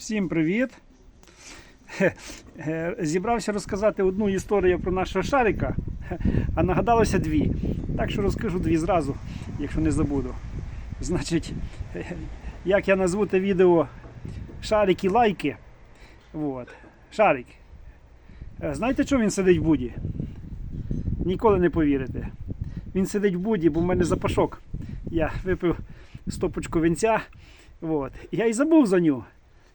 Всім привіт! Е, Зібрався розказати одну історію про нашого шарика, а нагадалося дві. Так що розкажу дві зразу, якщо не забуду. Значить, як я назву те відео Шарики лайки. Вот. Шарик. Е, Знаєте, чому він сидить в буді? Ніколи не повірите. Він сидить в буді, бо в мене запашок. Я випив стопочку вінця. Вот. Я і забув за нього.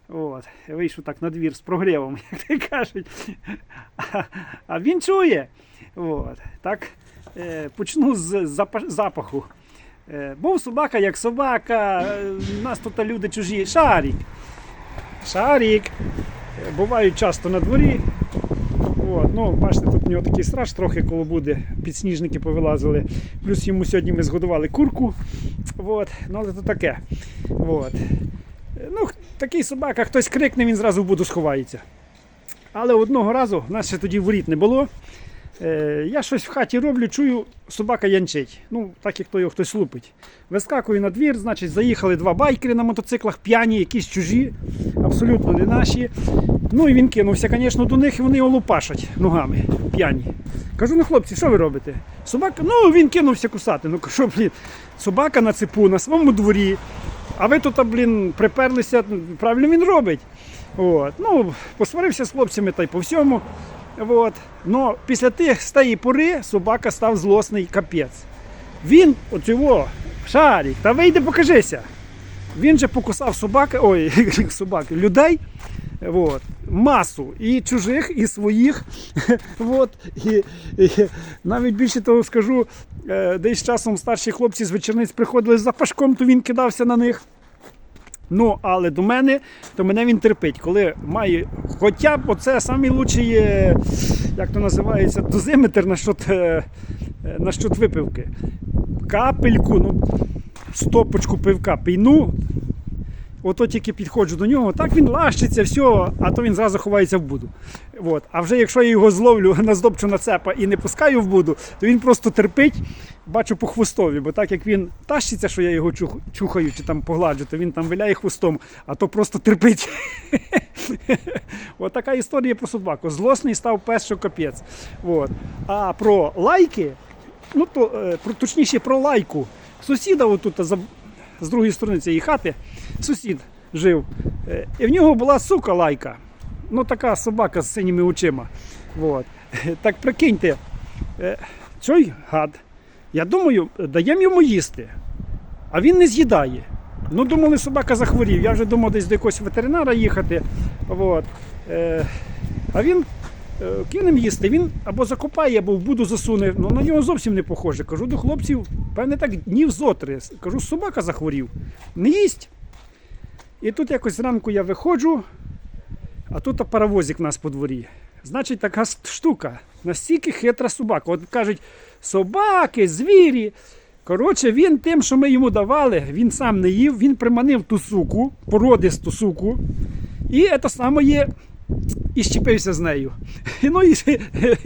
От. Вийшов так на двір з прогрівом, як ти кажуть. А, а він чує. От. Так, е, почну з запа- запаху. Е, був собака як собака, е, у нас тут люди чужі. Шарік. Шарік. Е, Бувають часто на дворі. От, ну, бачите, тут у нього такий страж трохи коло буде, підсніжники повилазили. Плюс йому сьогодні ми згодували курку. От, ну, але то таке. От. Ну, такий собака, хтось крикне, він зразу в буду сховається. Але одного разу, в нас ще тоді воріт не було. Е, я щось в хаті роблю, чую, собака янчить. Ну, так як то його хтось лупить. Вискакую на двір, значить, заїхали два байкери на мотоциклах, п'яні, якісь чужі, абсолютно не наші. Ну і він кинувся, звісно, до них, і вони його лупашать ногами, п'яні. Кажу, ну хлопці, що ви робите? Собака, ну він кинувся кусати. Ну кажу, блін, собака на цепу, на своєму дворі. А ви тут, блін, приперлися, правильно він робить. От. Ну, посварився з хлопцями та й по всьому. От. Но після тих з пори собака став злосний капець. Він, оцього, шарик, та вийди покажися. Він же покусав собаки, ой, собаки, людей. От, масу і чужих, і своїх. От, і, і навіть більше того скажу, е, десь часом старші хлопці з вечорниць приходили за пашком, то він кидався на них. Ну, але до мене, то мене він терпить, коли має хоча б оце найкращий, е, як то називається, дозиметр е, е, насчет випивки. Капельку, ну, стопочку пивка пійну, Ото тільки підходжу до нього, так він лащиться, все, а то він зразу ховається в буду. От. А вже якщо я його зловлю наздобчу на цепа і не пускаю в буду, то він просто терпить, бачу по хвостові, бо так як він тащиться, що я його чухаю чи там погладжу, то він там виляє хвостом, а то просто терпить. От така історія про собаку. Злосний став пес, що капець. От. А про лайки, ну то е, точніше про лайку. Сусіда отут з другої сторони цієї хати, сусід жив. Е, І в нього була сука лайка. Ну така собака з синіми очима. От. Так прикиньте, е, цей гад. Я думаю, даємо йому їсти, а він не з'їдає. Ну, думали, собака захворів. Я вже думав десь до якогось ветеринара їхати. От. Е, а він е, кинем їсти, він або закопає, або в буду засуне. Ну на нього зовсім не похоже. Кажу до хлопців, певне так днів зотри. Кажу, собака захворів. Не їсть. І тут якось зранку я виходжу, а тут паровозик у нас по дворі. Значить, така штука. Настільки хитра собака. От кажуть, собаки, звірі. Коротше, він тим, що ми йому давали, він сам не їв, він приманив ту суку, породисту суку. І це саме є і щепився з нею. Ну і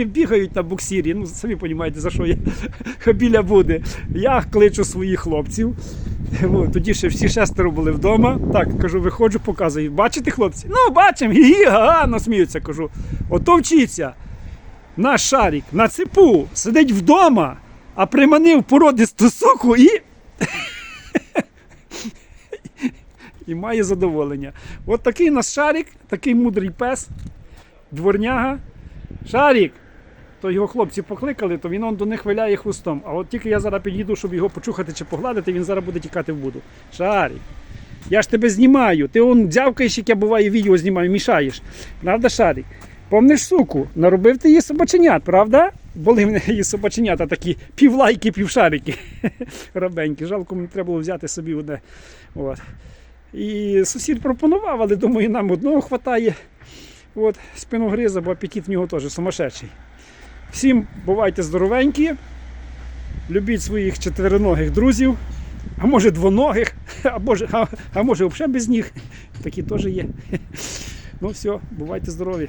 бігають на буксирі. Ну, самі розумієте, за що я біля буде. Я кличу своїх хлопців. Тоді ще всі шестеро були вдома. Так, кажу, виходжу, показую. Бачите, хлопці? Ну, бачимо, гі га, насміються. Кажу, ото вчіться. Наш шарик на цепу сидить вдома, а приманив породисту суку і. І має задоволення. От такий у нас шарик, такий мудрий пес, дворняга. Шарик! То його хлопці покликали, то він он до них виляє хвостом. А от тільки я зараз підійду, щоб його почухати чи погладити, він зараз буде тікати в буду. Шарик. Я ж тебе знімаю. Ти он дзявкаєш, як я буває відео знімаю, мішаєш. Правда, Шарик? Помниш суку, наробив ти її собаченят, правда? Були в неї собаченята такі півлайки, півшарики. Рабенькі. Жалко, мені треба було взяти собі одне. От. І сусід пропонував, але думаю, нам одного хватає. От, спиногриза, бо апетит в нього теж сумасшедший. Всім бувайте здоровенькі, любіть своїх чотириногих друзів, а може двоногих, а може, а, а може взагалі без ніг. Такі теж є. Ну все, бувайте здорові.